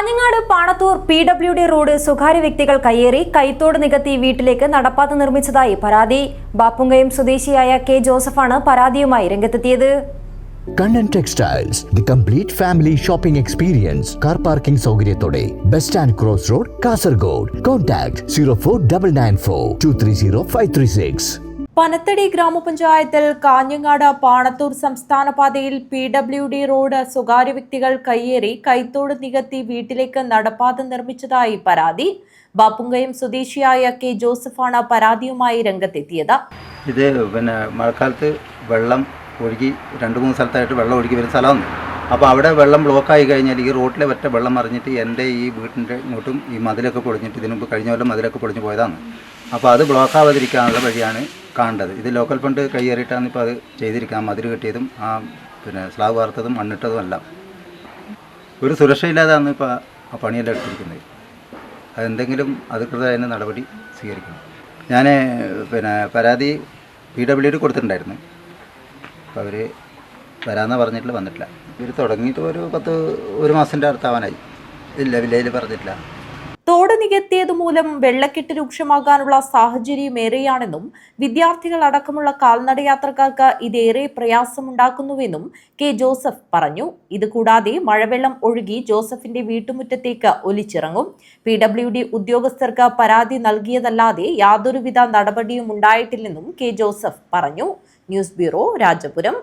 Kanhangad Panathur P W D road സ്വകാര്യ വ്യക്തികൾ കയ്യേറി കൈത്തോട് നികത്തി വീട്ടിലേക്ക് നടപ്പാത നിർമ്മിച്ചതായി പരാതി. ബാപ്പുങ്കയം സ്വദേശിയായ കെ ജോസഫാണ് പരാതിയുമായി രംഗത്തെത്തിയത്. Kannan textiles the complete family shopping experience car parking സൗകര്യത്തോടെ bus stand cross road Kasaragod contact zero four double nine four two three zero five three six Panathady ഗ്രാമപഞ്ചായത്തിൽ കാഞ്ഞങ്ങാട് പാണത്തൂർ സംസ്ഥാന പാതയിൽ പി ഡബ്ല്യു ഡി റോഡ് സ്വകാര്യ വ്യക്തികൾ കയ്യേറി കൈത്തോട് നികത്തി വീട്ടിലേക്ക് നടപ്പാത നിർമ്മിച്ചതായി പരാതി. ബാപ്പുങ്കയും സ്വദേശിയായ കെ ജോസഫാണ് പരാതിയുമായി രംഗത്തെത്തിയത്. ഇത് പിന്നെ മഴക്കാലത്ത് വെള്ളം ഒഴുകി രണ്ട് മൂന്ന് സ്ഥലത്തായിട്ട് വെള്ളം ഒഴുകി വരുന്ന സ്ഥലമാണ്. അപ്പോൾ അവിടെ വെള്ളം ബ്ലോക്കായി കഴിഞ്ഞാൽ ഈ റോട്ടിലെ ഒറ്റ വെള്ളം മറിഞ്ഞിട്ട് എന്റെ ഈ വീട്ടിന്റെ ഇങ്ങോട്ടും ഈ മതിലൊക്കെ പൊളിഞ്ഞിട്ട് ഇതിനു മുമ്പ് കഴിഞ്ഞ കൊല്ലം മതിലൊക്കെ പൊളിഞ്ഞു പോയതാണ്. അപ്പോൾ അത് ബ്ലോക്കാവാതിരിക്കാനുള്ള വഴിയാണ് കാണേണ്ടത്. ഇത് ലോക്കൽ ഫണ്ട് കൈയേറിയിട്ടാണ് ഇപ്പോൾ അത് ചെയ്തിരിക്കുന്നത്. മതിൽ കെട്ടിയതും ആ പിന്നെ സ്ലാബ് വാർത്തതും മണ്ണിട്ടതും എല്ലാം. ഒരു സുരക്ഷയില്ലാതാണ് ഇപ്പോൾ ആ പണിയെല്ലാം എടുത്തിരിക്കുന്നത്. അതെന്തെങ്കിലും അധികൃതരായ നടപടി സ്വീകരിക്കണം. ഞാൻ പിന്നെ പരാതി പി ഡബ്ല്യു ഡി കൊടുത്തിട്ടുണ്ടായിരുന്നു. അപ്പോൾ അവർ വരാമെന്ന് പറഞ്ഞിട്ടില്ല വന്നിട്ടില്ല. ഇവർ തുടങ്ങിയിട്ട് ഒരു പത്ത് ഒരു മാസത്തിന്റെ അടുത്താവാനായി. ഇല്ല വില്ലേജിൽ പറഞ്ഞിട്ടില്ല. തോട് നികത്തിയത് മൂലം വെള്ളക്കെട്ട് രൂക്ഷമാകാനുള്ള സാഹചര്യം ഏറെയാണെന്നും വിദ്യാർത്ഥികൾ അടക്കമുള്ള കാൽനടയാത്രക്കാർക്ക് ഇതേറെ പ്രയാസമുണ്ടാക്കുന്നുവെന്നും കെ ജോസഫ് പറഞ്ഞു. ഇതുകൂടാതെ മഴവെള്ളം ഒഴുകി ജോസഫിന്റെ വീട്ടുമുറ്റത്തേക്ക് ഒലിച്ചിറങ്ങും. പി ഡബ്ല്യു ഡി ഉദ്യോഗസ്ഥർക്ക് പരാതി നൽകിയതല്ലാതെ യാതൊരുവിധ നടപടിയും ഉണ്ടായിട്ടില്ലെന്നും കെ ജോസഫ് പറഞ്ഞു. News bureau Rajapuram.